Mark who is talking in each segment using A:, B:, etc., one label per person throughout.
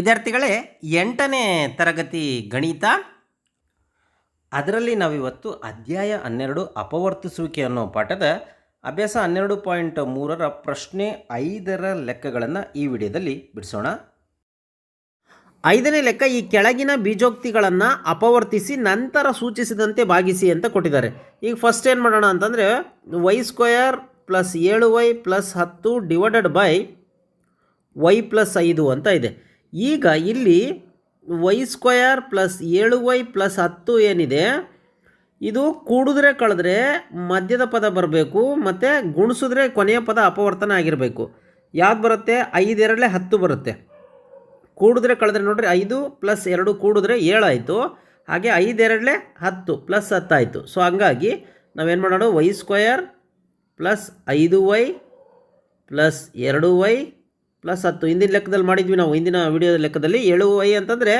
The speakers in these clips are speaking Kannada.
A: ವಿದ್ಯಾರ್ಥಿಗಳೇ, ಎಂಟನೇ ತರಗತಿ ಗಣಿತ. ಅದರಲ್ಲಿ ನಾವಿವತ್ತು ಅಧ್ಯಾಯ ಹನ್ನೆರಡು ಅಪವರ್ತಿಸುವಿಕೆ ಅನ್ನೋ ಪಾಠದ ಅಭ್ಯಾಸ ಹನ್ನೆರಡು ಪಾಯಿಂಟ್ ಮೂರರ ಪ್ರಶ್ನೆ ಐದರ ಲೆಕ್ಕಗಳನ್ನು ಈ ವಿಡಿಯೋದಲ್ಲಿ ಬಿಡಿಸೋಣ. ಐದನೇ ಲೆಕ್ಕ, ಈ ಕೆಳಗಿನ ಬೀಜೋಕ್ತಿಗಳನ್ನು ಅಪವರ್ತಿಸಿ ನಂತರ ಸೂಚಿಸಿದಂತೆ ಭಾಗಿಸಿ ಅಂತ ಕೊಟ್ಟಿದ್ದಾರೆ. ಈಗ ಫಸ್ಟ್ ಏನು ಮಾಡೋಣ ಅಂತಂದರೆ ವೈ ಸ್ಕ್ವಯರ್ ಪ್ಲಸ್ ಏಳು ವೈ ಪ್ಲಸ್ ಹತ್ತು ಡಿವೈಡೆಡ್ ಬೈ ವೈ ಪ್ಲಸ್ ಐದು ಅಂತ ಇದೆ. ಈಗ ಇಲ್ಲಿ ವೈ ಸ್ಕ್ವಯರ್ ಪ್ಲಸ್ ಏಳು ವೈ ಪ್ಲಸ್ ಹತ್ತು ಏನಿದೆ, ಇದು ಕೂಡಿದ್ರೆ ಕಳೆದ್ರೆ ಮಧ್ಯದ ಪದ ಬರಬೇಕು, ಮತ್ತು ಗುಣಿಸಿದ್ರೆ ಕೊನೆಯ ಪದ ಅಪವರ್ತನ ಆಗಿರಬೇಕು. ಯಾವ್ದು ಬರುತ್ತೆ? ಐದೆರಡಲೆ ಹತ್ತು ಬರುತ್ತೆ. ಕೂಡಿದ್ರೆ ಕಳೆದ್ರೆ ನೋಡ್ರಿ, ಐದು ಪ್ಲಸ್ ಎರಡು ಕೂಡಿದ್ರೆ ಏಳಾಯಿತು ಹಾಗೆ ಐದೆರಡಲೆ ಹತ್ತು ಪ್ಲಸ್ ಹತ್ತಾಯಿತು ಸೊ ಹಂಗಾಗಿ ನಾವೇನು ಮಾಡೋಣ? ವೈ ಸ್ಕ್ವಯರ್ ಪ್ಲಸ್ ಐದು ವೈ ಪ್ಲಸ್ ಎರಡು ವೈ ಪ್ಲಸ್ ಹತ್ತು. ಹಿಂದಿನ ಲೆಕ್ಕದಲ್ಲಿ ಮಾಡಿದ್ವಿ ನಾವು. ಹಿಂದಿನ ವಿಡಿಯೋದ ಲೆಕ್ಕದಲ್ಲಿ ಏಳು ವೈ ಅಂತಂದರೆ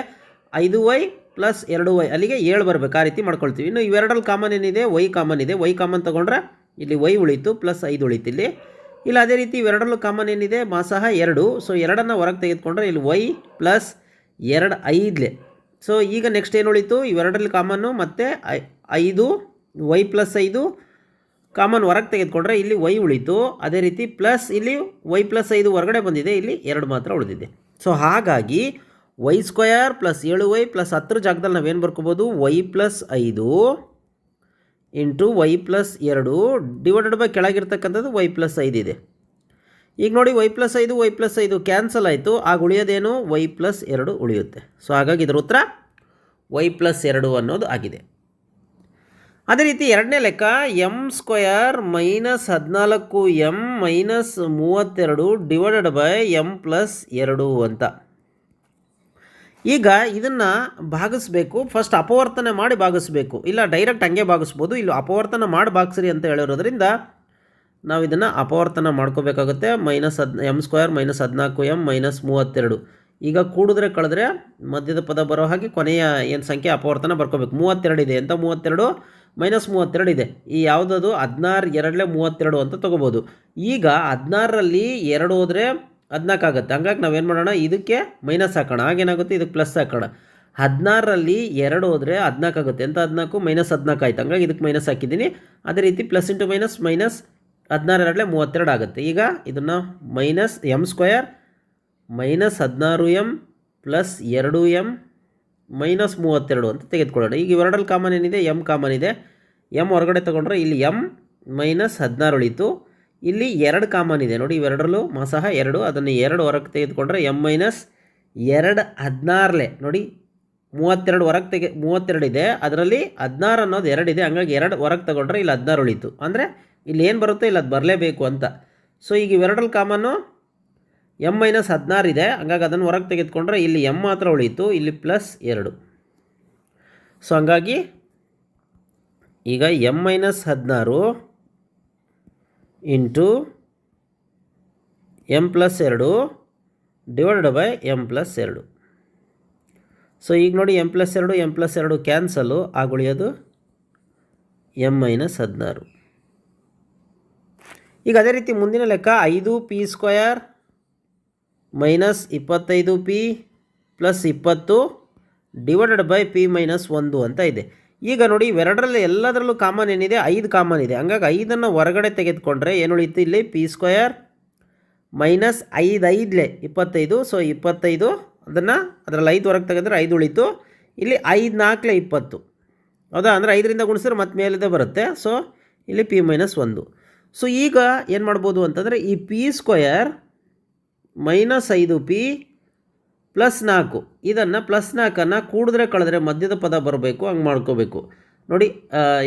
A: ಐದು ವೈ ಪ್ಲಸ್ ಎರಡು ವೈ. ಅಲ್ಲಿಗೆ ಏಳು ಬರಬೇಕು. ಆ ರೀತಿ ಮಾಡ್ಕೊಳ್ತೀವಿ. ಇನ್ನು ಇವೆರಡರಲ್ಲಿ ಕಾಮನ್ ಏನಿದೆ? ವೈ ಕಾಮನ್ ಇದೆ. ವೈ ಕಾಮನ್ ತೊಗೊಂಡ್ರೆ ಇಲ್ಲಿ ವೈ ಉಳೀತು, ಪ್ಲಸ್ ಐದು ಉಳಿತು ಇಲ್ಲಿ. ಇಲ್ಲ, ಅದೇ ರೀತಿ ಇವೆರಡರಲ್ಲೂ ಕಾಮನ್ ಏನಿದೆ? ಮಾಸಹ ಎರಡು. ಸೊ ಎರಡನ್ನು ಹೊರಗೆ ತೆಗೆದುಕೊಂಡ್ರೆ ಇಲ್ಲಿ ವೈ ಪ್ಲಸ್ ಎರಡು ಐದ್ಲೆ. ಸೊ ಈಗ ನೆಕ್ಸ್ಟ್ ಏನು ಉಳಿತು? ಇವೆರಡರಲ್ಲಿ ಕಾಮನ್ನು ಮತ್ತು ಐ, ಐದು, ವೈ ಪ್ಲಸ್ ಐದು ಕಾಮನ್ ಹೊರಗೆ ತೆಗೆದುಕೊಂಡ್ರೆ ಇಲ್ಲಿ ವೈ ಉಳಿತು. ಅದೇ ರೀತಿ ಪ್ಲಸ್ ಇಲ್ಲಿ ವೈ ಪ್ಲಸ್ ಐದು ಹೊರಗಡೆ ಬಂದಿದೆ, ಇಲ್ಲಿ ಎರಡು ಮಾತ್ರ ಉಳಿದಿದೆ. ಸೊ ಹಾಗಾಗಿ ವೈ ಸ್ಕ್ವಯರ್ ಪ್ಲಸ್ ಏಳು ವೈ ಪ್ಲಸ್ ಹತ್ತರ ಜಾಗದಲ್ಲಿ ನಾವೇನು ಬರ್ಕೋಬೋದು? ವೈ ಪ್ಲಸ್ ಐದು ಇಂಟು ವೈ ಪ್ಲಸ್ ಎರಡು ಡಿವೈಡೆಡ್ ಬೈ ಕೆಳಗಿರ್ತಕ್ಕಂಥದ್ದು ವೈ ಪ್ಲಸ್ ಐದು ಇದೆ. ಈಗ ನೋಡಿ ವೈ ಪ್ಲಸ್ ಐದು ವೈ ಪ್ಲಸ್ ಐದು ಕ್ಯಾನ್ಸಲ್ ಆಯಿತು. ಆಗ ಉಳಿಯೋದೇನು? ವೈ ಪ್ಲಸ್ ಎರಡು ಉಳಿಯುತ್ತೆ. ಸೊ ಹಾಗಾಗಿ ಇದರ ಉತ್ತರ ವೈ ಪ್ಲಸ್ ಎರಡು ಅನ್ನೋದು ಆಗಿದೆ. ಅದೇ ರೀತಿ ಎರಡನೇ ಲೆಕ್ಕ ಎಂ ಸ್ಕ್ವಯರ್ ಮೈನಸ್ ಹದಿನಾಲ್ಕು ಎಂ ಮೈನಸ್ ಮೂವತ್ತೆರಡು ಡಿವೈಡೆಡ್ ಬೈ ಎಂ ಪ್ಲಸ್ ಎರಡು ಅಂತ. ಈಗ ಇದನ್ನು ಭಾಗಿಸ್ಬೇಕು. ಫಸ್ಟ್ ಅಪವರ್ತನೆ ಮಾಡಿ ಭಾಗಿಸ್ಬೇಕು. ಇಲ್ಲ, ಡೈರೆಕ್ಟ್ ಹಂಗೆ ಭಾಗಿಸ್ಬೋದು. ಇಲ್ಲ ಅಪವರ್ತನ ಮಾಡಿ ಭಾಗಿಸ್ರಿ ಅಂತ ಹೇಳಿರೋದ್ರಿಂದ ನಾವು ಇದನ್ನು ಅಪವರ್ತನ ಮಾಡ್ಕೋಬೇಕಾಗುತ್ತೆ. ಮೈನಸ್ ಹದ್ ಎಂ ಸ್ಕ್ವಯರ್ ಮೈನಸ್ ಹದಿನಾಲ್ಕು ಎಂ ಮೈನಸ್ ಮೂವತ್ತೆರಡು. ಈಗ ಕೂಡಿದ್ರೆ ಕಳೆದ್ರೆ ಮಧ್ಯದ ಪದ ಬರೋ ಹಾಗೆ ಕೊನೆಯ ಏನು ಸಂಖ್ಯೆ ಅಪವರ್ತನ ಬರ್ಕೋಬೇಕು. ಮೂವತ್ತೆರಡು ಇದೆ. ಅಂತ ಮೂವತ್ತೆರಡು? ಮೈನಸ್ ಮೂವತ್ತೆರಡು ಇದೆ. ಈ ಯಾವುದದು? ಹದಿನಾರು, ಎರಡಲೇ ಮೂವತ್ತೆರಡು ಅಂತ ತೊಗೋಬೋದು. ಈಗ ಹದಿನಾರರಲ್ಲಿ ಎರಡು ಹೋದರೆ ಹದಿನಾಲ್ಕು ಆಗುತ್ತೆ. ಹಂಗಾಗಿ ನಾವೇನು ಮಾಡೋಣ? ಇದಕ್ಕೆ ಮೈನಸ್ ಹಾಕೋಣ. ಆಗೇನಾಗುತ್ತೆ ಇದಕ್ಕೆ ಪ್ಲಸ್ ಹಾಕೋಣ. ಹದಿನಾರರಲ್ಲಿ ಎರಡು ಹೋದರೆ ಹದಿನಾಲ್ಕು ಆಗುತ್ತೆ. ಎಂಥ ಹದಿನಾಲ್ಕು? ಮೈನಸ್ ಹದಿನಾಲ್ಕು ಆಯ್ತು. ಹಂಗಾಗಿ ಇದಕ್ಕೆ ಮೈನಸ್ ಹಾಕಿದ್ದೀನಿ. ಅದೇ ರೀತಿ ಪ್ಲಸ್ ಇಂಟು ಮೈನಸ್ ಮೈನಸ್ ಹದಿನಾರು, ಎರಡಲೇ ಮೂವತ್ತೆರಡು ಆಗುತ್ತೆ. ಈಗ ಇದನ್ನು ಮೈನಸ್ ಎಂ ಸ್ಕ್ವಯರ್ ಮೈನಸ್ ಹದಿನಾರು ಎಂ ಪ್ಲಸ್ ಎರಡು ಎಂ ಮೈನಸ್ ಮೂವತ್ತೆರಡು ಅಂತ ತೆಗೆದುಕೊಳ್ಳೋಣ. ಈಗ ಇವೆರಡರಲ್ಲಿ ಕಾಮನ್ ಏನಿದೆ? ಎಂ ಕಾಮನ್ ಇದೆ. ಎಂ ಹೊರಗಡೆ ತೊಗೊಂಡ್ರೆ ಇಲ್ಲಿ ಎಂ ಮೈನಸ್ ಹದಿನಾರು ಉಳಿತು ಇಲ್ಲಿ ಎರಡು ಕಾಮನ್ ಇದೆ. ನೋಡಿ, ಇವೆರಡರಲ್ಲೂ ಮಸಹ ಎರಡು. ಅದನ್ನು ಎರಡು ಹೊರಗೆ ತೆಗೆದುಕೊಂಡ್ರೆ ಎಂ ಮೈನಸ್ ಎರಡು ಹದಿನಾರಲೆ ನೋಡಿ, ಮೂವತ್ತೆರಡು ಹೊರಗೆ ತೆಗೆ, ಮೂವತ್ತೆರಡು ಇದೆ. ಅದರಲ್ಲಿ ಹದಿನಾರು ಅನ್ನೋದು ಎರಡು ಇದೆ. ಹಂಗಾಗಿ ಎರಡು ಹೊರಗೆ ತಗೊಂಡ್ರೆ ಇಲ್ಲಿ ಹದಿನಾರು ಉಳಿತು ಅಂದರೆ ಇಲ್ಲಿ ಏನು ಬರುತ್ತೋ? ಇಲ್ಲಿ ಅದು ಬರಲೇಬೇಕು ಅಂತ. ಸೊ ಈಗ ಇವೆರಡರಲ್ಲಿ ಕಾಮನ್ನು ಎಂ ಮೈನಸ್ ಹದಿನಾರು ಇದೆ. ಹಂಗಾಗಿ ಅದನ್ನು ಹೊರಗೆ ತೆಗೆದುಕೊಂಡ್ರೆ ಇಲ್ಲಿ ಎಂ ಮಾತ್ರ ಉಳಿಯಿತು. ಇಲ್ಲಿ ಪ್ಲಸ್ ಎರಡು. ಸೊ ಹಂಗಾಗಿ ಈಗ ಎಂ ಮೈನಸ್ ಹದಿನಾರು ಇಂಟು ಎಂ ಪ್ಲಸ್ ಎರಡು ಡಿವೈಡ್ ಬೈ ಎಂ ಪ್ಲಸ್ ಎರಡು. ಸೊ ಈಗ ನೋಡಿ ಎಂ ಪ್ಲಸ್ ಎರಡು ಎಂ ಪ್ಲಸ್ ಎರಡು ಕ್ಯಾನ್ಸಲು ಆಗುಳಿಯೋದು ಎಂ ಮೈನಸ್ ಹದಿನಾರು. ಈಗ ಅದೇ ರೀತಿ ಮುಂದಿನ ಲೆಕ್ಕ ಐದು ಪಿ ಸ್ಕ್ವಯರ್ ಮೈನಸ್ ಇಪ್ಪತ್ತೈದು ಪಿ ಪ್ಲಸ್ ಇಪ್ಪತ್ತು ಡಿವೈಡೆಡ್ ಬೈ ಪಿ ಮೈನಸ್ ಒಂದು ಅಂತ ಇದೆ. ಈಗ ನೋಡಿ, ಇವೆರಡರಲ್ಲಿ ಎಲ್ಲದರಲ್ಲೂ ಕಾಮನ್ ಏನಿದೆ? ಐದು ಕಾಮನ್ ಇದೆ. ಹಂಗಾಗಿ ಐದನ್ನು ಹೊರಗಡೆ ತೆಗೆದುಕೊಂಡ್ರೆ ಏನು ಉಳಿತು ಇಲ್ಲಿ? ಪಿ ಸ್ಕ್ವಯರ್ ಮೈನಸ್ ಐದು ಐದಲೆ ಇಪ್ಪತ್ತೈದು. ಸೊ, ಇಪ್ಪತ್ತೈದು ಅದನ್ನು ಅದರಲ್ಲಿ ಐದು ಹೊರಗೆ ತೆಗೆದ್ರೆ ಐದು ಉಳಿತು. ಇಲ್ಲಿ ಐದು ನಾಲ್ಕಲೆ ಇಪ್ಪತ್ತು. ಹೌದಾ? ಅಂದರೆ ಐದರಿಂದ ಗುಣಿಸಿದ್ರೆ ಮತ್ತೆ ಮೇಲಿದೆ ಬರುತ್ತೆ. ಸೊ, ಇಲ್ಲಿ ಪಿ ಮೈನಸ್ ಒಂದು. ಸೊ, ಈಗ ಏನು ಮಾಡ್ಬೋದು ಅಂತಂದರೆ ಈ ಪಿ ಸ್ಕ್ವಯರ್ ಮೈನಸ್ ಐದು ಪಿ ಪ್ಲಸ್ ನಾಲ್ಕು. ಇದನ್ನು ಪ್ಲಸ್ ನಾಲ್ಕನ್ನು ಕೂಡಿದ್ರೆ ಕಳೆದ್ರೆ ಮಧ್ಯದ ಪದ ಬರಬೇಕು, ಹಂಗೆ ಮಾಡ್ಕೋಬೇಕು. ನೋಡಿ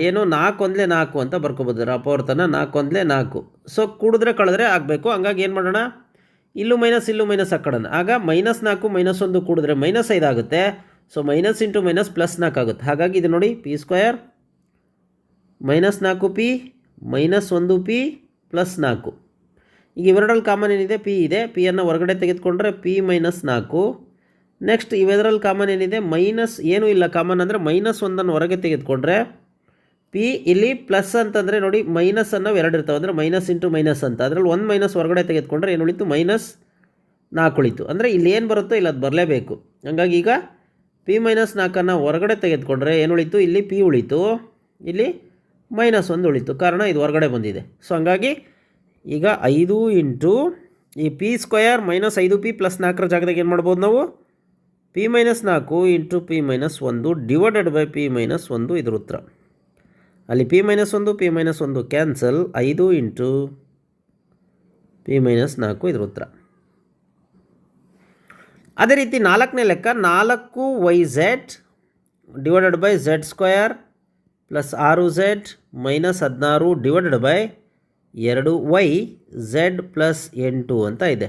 A: ಏನು ನಾಲ್ಕು ಒಂದಲೇ ನಾಲ್ಕು ಅಂತ ಬರ್ಕೋಬೋದು, ಅಪವರ್ತನ ನಾಲ್ಕು ಒಂದಲೇ ನಾಲ್ಕು. ಸೊ ಕೂಡಿದ್ರೆ ಕಳೆದ್ರೆ ಆಗಬೇಕು. ಹಂಗಾಗಿ ಏನು ಮಾಡೋಣ? ಇಲ್ಲೂ ಮೈನಸ್ ಇಲ್ಲೂ ಮೈನಸ್ ಹಾಕೋಣ ಆಗ ಮೈನಸ್ ನಾಲ್ಕು, ಮೈನಸ್ ಒಂದು ಕೂಡಿದ್ರೆ ಮೈನಸ್ ಐದು ಆಗುತ್ತೆ. So minus into minus plus ನಾಲ್ಕು ಆಗುತ್ತೆ. ಹಾಗಾಗಿ ಇದು ನೋಡಿ, ಪಿ ಸ್ಕ್ವಯರ್ ಮೈನಸ್ ನಾಲ್ಕು ಪಿ ಮೈನಸ್ ಒಂದು ಪಿ ಪ್ಲಸ್ ನಾಲ್ಕು. ಈಗ ಇವೆರಡರಲ್ಲಿ ಕಾಮನ್ ಏನಿದೆ? ಪಿ ಇದೆ. ಪಿಯನ್ನು ಹೊರಗಡೆ ತೆಗೆದುಕೊಂಡ್ರೆ ಪಿ ಮೈನಸ್ ನಾಲ್ಕು. ನೆಕ್ಸ್ಟ್ ಇವೆದರಲ್ಲಿ ಕಾಮನ್ ಏನಿದೆ? ಮೈನಸ್ ಏನೂ ಇಲ್ಲ. ಕಾಮನ್ ಅಂದರೆ ಮೈನಸ್ ಒಂದನ್ನು ಹೊರಗೆ ತೆಗೆದುಕೊಂಡ್ರೆ ಪಿ ಇಲ್ಲಿ ಪ್ಲಸ್ ಅಂತಂದರೆ ನೋಡಿ ಮೈನಸ್ ಎರಡು ಇರ್ತವೆ. ಅಂದರೆ ಮೈನಸ್ ಇಂಟು ಮೈನಸ್ ಅಂತ. ಅದರಲ್ಲಿ ಒಂದು ಮೈನಸ್ ಹೊರಗಡೆ ತೆಗೆದುಕೊಂಡ್ರೆ ಏನು ಉಳಿತು? ಮೈನಸ್ ನಾಲ್ಕು ಉಳಿತು. ಅಂದರೆ ಇಲ್ಲಿ ಏನು ಬರುತ್ತೋ ಇಲ್ಲಿ, ಅದು ಬರಲೇಬೇಕು. ಹಂಗಾಗಿ ಈಗ ಪಿ ಮೈನಸ್ ನಾಲ್ಕನ್ನು ಹೊರಗಡೆ ತೆಗೆದುಕೊಂಡ್ರೆ ಏನು ಉಳಿತು? ಇಲ್ಲಿ ಪಿ ಉಳಿತು. ಇಲ್ಲಿ ಮೈನಸ್ ಒಂದು ಉಳಿತು. ಕಾರಣ ಇದು ಹೊರಗಡೆ ಬಂದಿದೆ. ಸೊ ಹಂಗಾಗಿ ಈಗ ಐದು ಇಂಟು ಈ ಪಿ ಸ್ಕ್ವಯರ್ ಮೈನಸ್ ಐದು ಪಿ ಪ್ಲಸ್ ನಾಲ್ಕರ ಜಾಗದಾಗ ಏನು ಮಾಡ್ಬೋದು ನಾವು? ಪಿ ಮೈನಸ್ ನಾಲ್ಕು ಇಂಟು ಪಿ ಮೈನಸ್ ಒಂದು ಡಿವೈಡೆಡ್ ಬೈ ಪಿ ಮೈನಸ್ ಒಂದು ಇದ್ರ ಉತ್ತರ. ಅಲ್ಲಿ ಪಿ ಮೈನಸ್ ಒಂದು, ಪಿ ಮೈನಸ್ ಒಂದು ಕ್ಯಾನ್ಸಲ್ ಐದು ಇಂಟು ಪಿ ಮೈನಸ್ ನಾಲ್ಕು ಇದ್ರ ಉತ್ತರ. ಅದೇ ರೀತಿ ನಾಲ್ಕನೇ ಲೆಕ್ಕ ನಾಲ್ಕು Y Z divided by Z square plus ಆರು ಝೆಡ್ ಮೈನಸ್ ಹದಿನಾರು ಡಿವೈಡೆಡ್ ಬೈ ಎರಡು ವೈ ಝೆಡ್ ಪ್ಲಸ್ ಎಂಟು ಅಂತ ಇದೆ.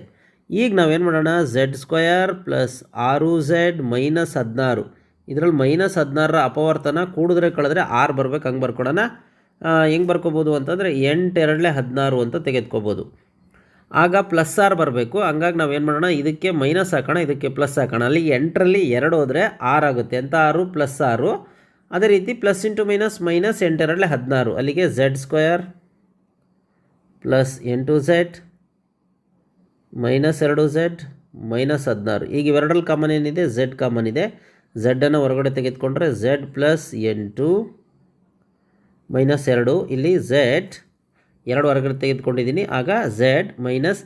A: ಈಗ ನಾವೇನು ಮಾಡೋಣ? ಝೆಡ್ ಸ್ಕ್ವಯರ್ ಪ್ಲಸ್ ಆರು ಝೆಡ್ ಮೈನಸ್ ಹದಿನಾರು. ಇದರಲ್ಲಿ ಮೈನಸ್ ಹದಿನಾರರ ಅಪವರ್ತನ ಕೂಡಿದ್ರೆ ಕಳೆದ್ರೆ ಆರು ಬರ್ಬೇಕು, ಹಂಗೆ ಬರ್ಕೊಡೋಣ? ಹೆಂಗೆ ಬರ್ಕೋಬೋದು ಅಂತಂದರೆ ಎಂಟು ಎರಡಲೇ ಹದಿನಾರು ಅಂತ ತೆಗೆದುಕೋಬೋದು. ಆಗ ಪ್ಲಸ್ ಆರ್ ಬರಬೇಕು. ಹಂಗಾಗಿ ನಾವೇನು ಮಾಡೋಣ? ಇದಕ್ಕೆ ಮೈನಸ್ ಹಾಕೋಣ, ಇದಕ್ಕೆ ಪ್ಲಸ್ ಹಾಕೋಣ. ಅಲ್ಲಿ ಎಂಟರಲ್ಲಿ ಎರಡು ಹೋದರೆ ಆರು ಆಗುತ್ತೆ. ಎಂಥ ಆರು? ಪ್ಲಸ್ ಆರು. ಅದೇ ರೀತಿ ಪ್ಲಸ್ ಇಂಟು ಮೈನಸ್ ಮೈನಸ್ ಎಂಟೆರಡಲೆ ಹದಿನಾರು. ಅಲ್ಲಿಗೆ ಝೆಡ್ ಸ್ಕ್ವಯರ್ ಪ್ಲಸ್ ಎಂಟು ಝೆಡ್, ಮೈನಸ್ ಎರಡು ಝೆಡ್, ಮೈನಸ್ ಹದಿನಾರು. ಈಗ ಇವೆರಡರಲ್ಲಿ ಕಾಮನ್ ಏನಿದೆ? ಝೆಡ್ ಕಾಮನ್ ಇದೆ. ಝೆಡ್ಡನ್ನು ಹೊರಗಡೆ ತೆಗೆದುಕೊಂಡ್ರೆ ಝೆಡ್ ಪ್ಲಸ್ ಎಂಟು, ಮೈನಸ್ ಎರಡು. ಇಲ್ಲಿ ಝೆಡ್, ಎರಡು ಹೊರಗಡೆ ತೆಗೆದುಕೊಂಡಿದ್ದೀನಿ. ಆಗ ಝೆಡ್ ಮೈನಸ್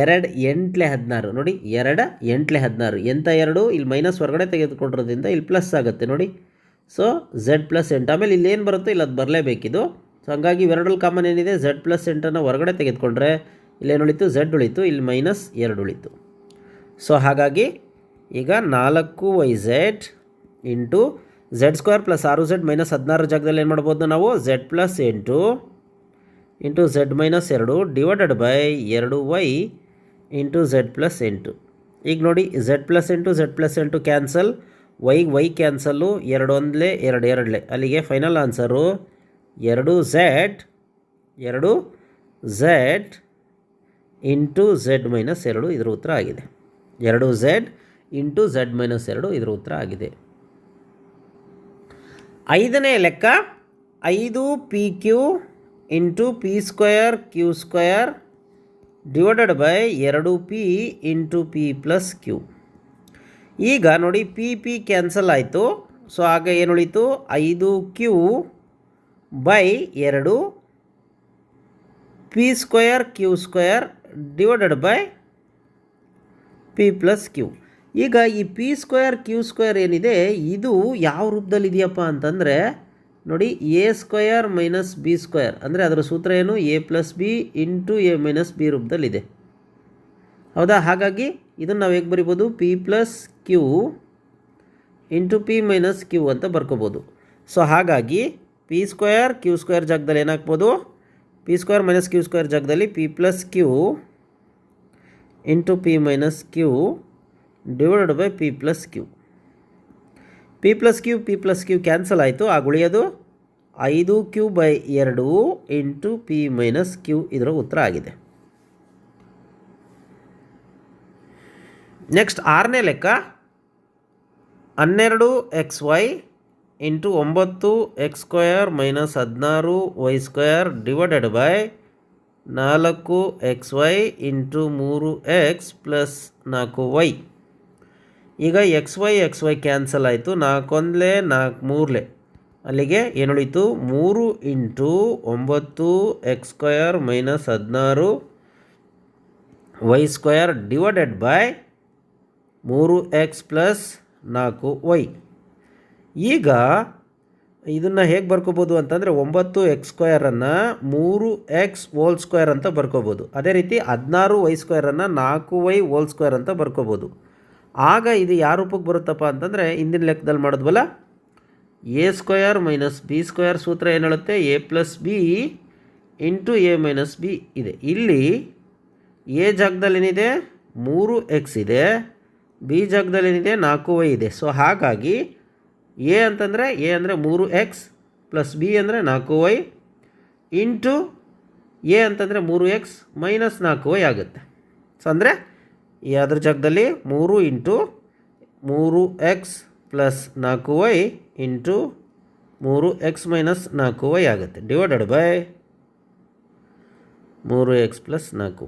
A: ಎರಡು ಎಂಟ್ಲೆ ಹದಿನಾರು. ನೋಡಿ, ಎರಡು ಎಂಟ್ಲೆ ಹದಿನಾರು. ಎಂಥ ಎರಡು? ಇಲ್ಲಿ ಮೈನಸ್ ಹೊರಗಡೆ ತೆಗೆದುಕೊಂಡಿರೋದ್ರಿಂದ ಇಲ್ಲಿ ಪ್ಲಸ್ ಆಗುತ್ತೆ. ನೋಡಿ, ಸೊ ಝೆಡ್ ಪ್ಲಸ್ ಎಂಟು. ಆಮೇಲೆ ಇಲ್ಲಿ ಏನು ಬರುತ್ತೋ? ಇಲ್ಲಿ ಅದು ಬರಲೇಬೇಕಿದು. ಸೊ ಹಂಗಾಗಿ ಇವೆರಡಲ್ಲಿ ಕಾಮನ್ ಏನಿದೆ? ಝಡ್ ಪ್ಲಸ್ ಎಂಟನ್ನು ಹೊರಗಡೆ ತೆಗೆದುಕೊಂಡ್ರೆ ಇಲ್ಲೇನು ಉಳಿತು? ಝಡ್ ಉಳಿತು, ಇಲ್ಲಿ ಮೈನಸ್ ಎರಡು ಉಳಿತು. ಸೊ ಹಾಗಾಗಿ ಈಗ ನಾಲ್ಕು Y Z into Z square plus ಆರು ಝೆಡ್ ಮೈನಸ್ ಹದಿನಾರು ಜಾಗದಲ್ಲಿ ಏನು ಮಾಡ್ಬೋದು ನಾವು? ಝೆಡ್ ಪ್ಲಸ್ ಎಂಟು ಇಂಟು ಝೆಡ್ ಮೈನಸ್ ಎರಡು ಡಿವೈಡೆಡ್ ಬೈ ಎರಡು ವೈ ಇಂಟು ಝೆಡ್ ಪ್ಲಸ್ ಎಂಟು. ಈಗ ನೋಡಿ ಝೆಡ್ ಪ್ಲಸ್ ಎಂಟು ಝೆಡ್ ಪ್ಲಸ್ ಎಂಟು ಕ್ಯಾನ್ಸಲ್ ವೈ ವೈ ಕ್ಯಾನ್ಸಲ್ಲು ಎರಡು ಒಂದಲೇ, ಎರಡು ಎರಡಲೇ. ಅಲ್ಲಿಗೆ ಫೈನಲ್ ಆನ್ಸರು ಎರಡು ಝೆಡ್ ಎರಡು ಝೆಡ್ ಇಂಟು ಝೆಡ್ ಮೈನಸ್ ಎರಡು ಇದರ ಉತ್ತರ ಆಗಿದೆ. ಎರಡು ಝೆಡ್ ಇಂಟು ಝೆಡ್ ಮೈನಸ್ ಎರಡು ಇದರ ಉತ್ತರ ಆಗಿದೆ. ಐದನೇ ಲೆಕ್ಕ, ಐದು P Q into P square Q square divided by ಎರಡು P into P plus Q ಈಗ ನೋಡಿ ಪಿ ಪಿ ಕ್ಯಾನ್ಸಲ್ ಆಯಿತು. ಸೊ, ಆಗ ಏನು ಉಳಿತು? ಐದು ಕ್ಯೂ ಬೈ ಎರಡು P square Q square divided by P plus Q. ಈಗ ಈ ಪಿ ಸ್ಕ್ವೇರ್ ಕ್ಯೂ ಸ್ಕ್ವೇರ್ ಏನಿದೆ, ಇದು ಯಾವ ರೂಪದಲ್ಲಿ ಇದೆಯಪ್ಪ ಅಂತಂದರೆ, ನೋಡಿ, A square minus B square ಅಂದರೆ ಅದರ ಸೂತ್ರ ಏನು? A plus B into A minus B ರೂಪದಲ್ಲಿದೆ. ಹೌದಾ? ಹಾಗಾಗಿ ಇದನ್ನು ನಾವು ಹೇಗೆ ಬರಿಬೋದು? P plus Q into P minus Q ಅಂತ ಬರ್ಕೋಬೋದು. ಸೊ, ಹಾಗಾಗಿ ಪಿ ಸ್ಕ್ವೇರ್ ಕ್ಯೂ ಸ್ಕ್ವೇರ್ ಜಾಗದಲ್ಲಿ ಏನಾಗ್ಬೋದು? P square minus Q square ಜಾಗದಲ್ಲಿ P plus Q into P minus Q divided by P plus Q. P plus Q, P plus Q cancel ಆಯಿತು. ಆ ಉಳಿಯೋದು ಐದು ಕ್ಯೂ ಬೈ ಎರಡು ಇಂಟು ಪಿ ಮೈನಸ್ ಕ್ಯೂ ಇದರ ಉತ್ತರ ಆಗಿದೆ. ನೆಕ್ಸ್ಟ್ ಆರನೇ ಲೆಕ್ಕ. ಹನ್ನೆರಡು ಎಕ್ಸ್ ವೈ ಇಂಟು ಒಂಬತ್ತು ಎಕ್ಸ್ ಸ್ಕ್ವಯರ್ ಮೈನಸ್ ಹದಿನಾರು ವೈ ಸ್ಕ್ವಯರ್ ಡಿವೈಡೆಡ್ ಬೈ ನಾಲ್ಕು ಎಕ್ಸ್ ವೈ ಇಂಟು ಮೂರು ಎಕ್ಸ್ ಪ್ಲಸ್ ನಾಲ್ಕು ವೈ. ಈಗ X Y X Y cancel ಆಯಿತು. ನಾಲ್ಕೊಂದಲೇ, ನಾಲ್ಕು ಮೂರಲೆ. ಅಲ್ಲಿಗೆ ಏನುಳಿತು? ಮೂರು ಇಂಟು ಒಂಬತ್ತು ಎಕ್ಸ್ ಸ್ಕ್ವಯರ್ ಮೈನಸ್ ಹದಿನಾರು ವೈ ಸ್ಕ್ವಯರ್ ಡಿವೈಡೆಡ್ ಬೈ ಮೂರು ಎಕ್ಸ್ ಪ್ಲಸ್ ನಾಲ್ಕು ವೈ. ಈಗ ಇದನ್ನು ಹೇಗೆ ಬರ್ಕೋಬೋದು ಅಂತಂದರೆ ಒಂಬತ್ತು ಎಕ್ಸ್ ಸ್ಕ್ವಯರನ್ನು ಮೂರು ಎಕ್ಸ್ ಓಲ್ ಸ್ಕ್ವೇರ್ ಅಂತ ಬರ್ಕೋಬೋದು. ಅದೇ ರೀತಿ ಹದಿನಾರು ವೈ ಸ್ಕ್ವೇರನ್ನು ನಾಲ್ಕು ವೈ ಓಲ್ ಸ್ಕ್ವೇರ್ ಅಂತ ಬರ್ಕೋಬೋದು. ಆಗ ಇದು ಯಾವ ರೂಪಕ್ಕೆ ಬರುತ್ತಪ್ಪ ಅಂತಂದರೆ ಹಿಂದಿನ ಲೆಕ್ಕದಲ್ಲಿ ಮಾಡಿದ್ವಲ್ಲ? A square minus B square ಸೂತ್ರ ಏನು ಹೇಳುತ್ತೆ? A plus B into A minus B ಇದೆ. ಇಲ್ಲಿ ಎ ಜಾಗದಲ್ಲಿ ಏನಿದೆ? ಮೂರು ಎಕ್ಸ್ ಇದೆ. ಬಿ ಜಾಗದಲ್ಲಿ ಏನಿದೆ? ನಾಲ್ಕು ವೈ ಇದೆ. ಸೊ ಹಾಗಾಗಿ ಎ ಅಂತಂದರೆ ಎ ಅಂದರೆ ಮೂರು ಎಕ್ಸ್ ಪ್ಲಸ್ ಬಿ ಅಂದರೆ ನಾಲ್ಕು ವೈ ಇಂಟು ಎ ಅಂತಂದರೆ ಮೂರು ಎಕ್ಸ್ ಮೈನಸ್ ನಾಲ್ಕು ವೈ ಆಗುತ್ತೆ. ಸೊ ಅಂದರೆ ಅದ್ರ ಜಾಗದಲ್ಲಿ ಮೂರು ಇಂಟು ಮೂರು ಎಕ್ಸ್ ಪ್ಲಸ್ ನಾಲ್ಕು ವೈ ಇಂಟು ಮೂರು ಎಕ್ಸ್ ಮೈನಸ್ ನಾಲ್ಕು ವೈ ಆಗುತ್ತೆ. ಡಿವೈಡೆಡ್ ಬೈ ಮೂರು ಎಕ್ಸ್ ಪ್ಲಸ್ ನಾಲ್ಕು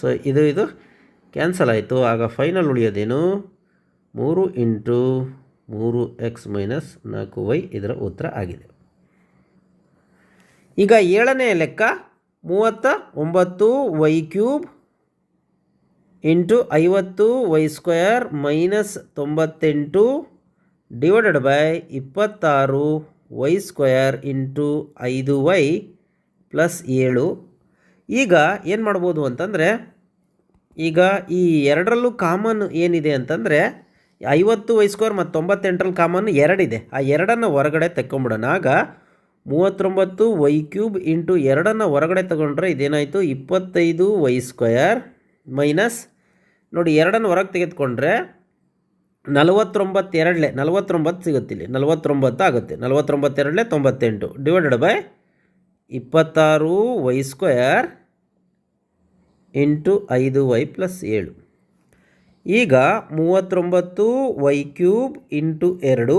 A: ಸೊ ಇದು ಇದು ಕ್ಯಾನ್ಸಲ್ ಆಯಿತು. ಆಗ ಫೈನಲ್ ಉಳಿಯೋದೇನು? ಮೂರು ಇಂಟು ಮೂರು ಎಕ್ಸ್ ಮೈನಸ್ ನಾಲ್ಕು ವೈ ಇದರ ಉತ್ತರ ಆಗಿದೆ. ಈಗ ಏಳನೇ ಲೆಕ್ಕ ಮೂವತ್ತ ಒಂಬತ್ತು ವೈ ಕ್ಯೂಬ್ ಇಂಟು ಐವತ್ತು ವೈ ಸ್ಕ್ವೇರ್ ಮೈನಸ್ ತೊಂಬತ್ತೆಂಟು ಡಿವೈಡೆಡ್ ಬೈ ಇಪ್ಪತ್ತಾರು ವೈ ಸ್ಕ್ವೇರ್ ಇಂಟು ಐದು ವೈ ಪ್ಲಸ್ ಏಳು. ಈಗ ಏನು ಮಾಡ್ಬೋದು ಅಂತಂದರೆ ಈಗ ಈ ಎರಡರಲ್ಲೂ ಕಾಮನ್ ಏನಿದೆ ಅಂತಂದರೆ ಐವತ್ತು ವೈ ಸ್ಕ್ವೇರ್ ಮತ್ತು ತೊಂಬತ್ತೆಂಟರಲ್ಲಿ ಕಾಮನ್ ಎರಡಿದೆ ಆ ಎರಡನ್ನು ಹೊರಗಡೆ ತೆಕ್ಕೊಂಬಿಡೋಣ. ಆಗ ಮೂವತ್ತೊಂಬತ್ತು ವೈ ಕ್ಯೂಬ್ ಇಂಟು ಎರಡನ್ನು ಹೊರಗಡೆ ತಗೊಂಡ್ರೆ ಇದೇನಾಯಿತು? ಇಪ್ಪತ್ತೈದು ವೈ ಸ್ಕ್ವಯರ್ ಮೈನಸ್ ನೋಡಿ ಎರಡನ್ನು ಹೊರಗೆ ತೆಗೆದುಕೊಂಡ್ರೆ ನಲವತ್ತೊಂಬತ್ತು ಎರಡಲೆ ನಲವತ್ತೊಂಬತ್ತು ಸಿಗುತ್ತೆ ಇಲ್ಲಿ. ನಲವತ್ತೊಂಬತ್ತು ಆಗುತ್ತೆ. ನಲವತ್ತೊಂಬತ್ತೆರಡಲೆ ತೊಂಬತ್ತೆಂಟು ಡಿವೈಡೆಡ್ ಬೈ ಇಪ್ಪತ್ತಾರು ವೈ ಸ್ಕ್ವಯರ್ ಇಂಟು ಐದು ವೈ ಪ್ಲಸ್ ಏಳು. ಈಗ ಮೂವತ್ತೊಂಬತ್ತು ವೈ ಕ್ಯೂಬ್ ಇಂಟು ಎರಡು,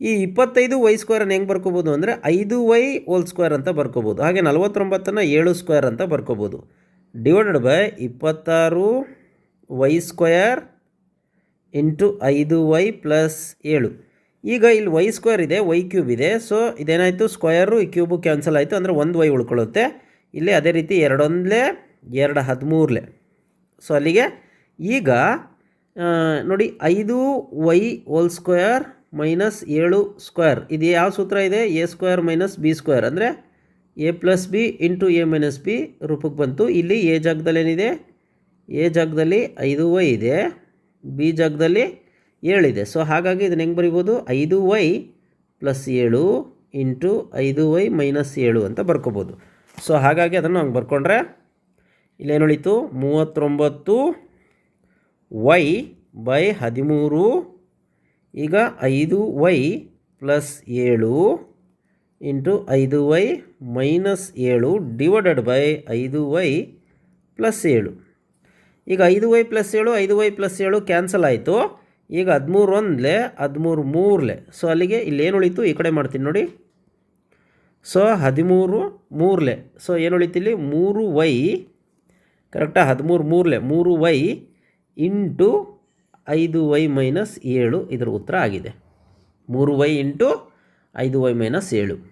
A: ಈ ಇಪ್ಪತ್ತೈದು ವೈ ಸ್ಕ್ವೇರನ್ನು ಹೆಂಗೆ ಬರ್ಕೋಬೋದು ಅಂದರೆ ಐದು ವೈ ಓಲ್ ಸ್ಕ್ವೇರ್ ಅಂತ ಬರ್ಕೋಬೋದು. ಹಾಗೆ ನಲವತ್ತೊಂಬತ್ತನ್ನು ಏಳು ಸ್ಕ್ವೇರ್ ಅಂತ ಬರ್ಕೋಬೋದು. ಡಿವೈಡೆಡ್ ಬೈ ಇಪ್ಪತ್ತಾರು ವೈ ಸ್ಕ್ವೇರ್ ಇಂಟು ಐದು ವೈ ಪ್ಲಸ್ ಏಳು. ಈಗ ಇಲ್ಲಿ ವೈ ಸ್ಕ್ವೇರ್ ಇದೆ, ವೈ ಕ್ಯೂಬ್ ಇದೆ. ಸೊ, ಇದೇನಾಯಿತು? ಸ್ಕ್ವಯರು ಈ ಕ್ಯೂಬು ಕ್ಯಾನ್ಸಲ್ ಆಯಿತು ಅಂದರೆ ಒಂದು ವೈ ಉಳ್ಕೊಳ್ಳುತ್ತೆ. ಇಲ್ಲಿ ಅದೇ ರೀತಿ ಎರಡೊಂದಲೇ, ಎರಡು ಹದಿಮೂರಲೆ. ಸೊ, ಅಲ್ಲಿಗೆ ಈಗ ನೋಡಿ, ಐದು ವೈ ಹೋಲ್ ಸ್ಕ್ವೇರ್ ಮೈನಸ್ ಏಳು ಸ್ಕ್ವೇರ್. ಇದು ಯಾವ ಸೂತ್ರ ಇದೆ? A square minus B square. ಅಂದರೆ A plus B into A minus B ರೂಪಕ್ಕೆ ಬಂತು. ಇಲ್ಲಿ ಎ ಜಾಗದಲ್ಲಿ ಏನಿದೆ ಎ ಜಾಗದಲ್ಲಿ ಐದು ವೈ ಇದೆ. ಬಿ ಜಾಗದಲ್ಲಿ ಏಳಿದೆ ಸೊ ಹಾಗಾಗಿ ಇದನ್ನು ಹೆಂಗೆ ಬರಿಬೋದು? ಐದು ವೈ ಪ್ಲಸ್ ಏಳು ಇಂಟು ಐದು ವೈ ಮೈನಸ್ ಏಳು ಅಂತ ಬರ್ಕೋಬೋದು. ಸೊ ಹಾಗಾಗಿ ಅದನ್ನು ಹಂಗೆ ಬರ್ಕೊಂಡ್ರೆ ಇಲ್ಲೇನು ಉಳಿತು? ಮೂವತ್ತೊಂಬತ್ತು ವೈ ಬೈ ಹದಿಮೂರು, ಈಗ ಐದು ವೈ ಪ್ಲಸ್ ಏಳು ಇಂಟು ಐದು ವೈ ಮೈನಸ್ ಏಳು ಡಿವೈಡೆಡ್ ಬೈ ಐದು ವೈ ಪ್ಲಸ್ ಏಳು. ಈಗ ಐದು ವೈ ಪ್ಲಸ್ ಏಳು, ಐದು ವೈ ಪ್ಲಸ್ ಏಳು ಕ್ಯಾನ್ಸಲ್ ಆಯಿತು. ಈಗ ಹದಿಮೂರು ಒಂದಲೆ, ಹದಿಮೂರು ಮೂರಲೆ. ಸೊ, ಅಲ್ಲಿಗೆ ಇಲ್ಲೇನು ಉಳಿತು? ಈ ಕಡೆ ಮಾಡ್ತೀನಿ ನೋಡಿ. ಸೊ, ಹದಿಮೂರು ಮೂರಲೆ. ಸೊ, ಏನು ಉಳಿತಿಲ್ಲಿ? ಮೂರು ವೈ. ಕರೆಕ್ಟಾಗಿ ಹದಿಮೂರು ಮೂರಲೆ. ಮೂರು ವೈ ಇಂಟು ಐದು ವೈ ಮೈನಸ್ ಏಳು ಇದರ ಉತ್ತರ ಆಗಿದೆ. ಮೂರು ವೈ ಇಂಟು ಐದು ವೈ ಮೈನಸ್ ಏಳು.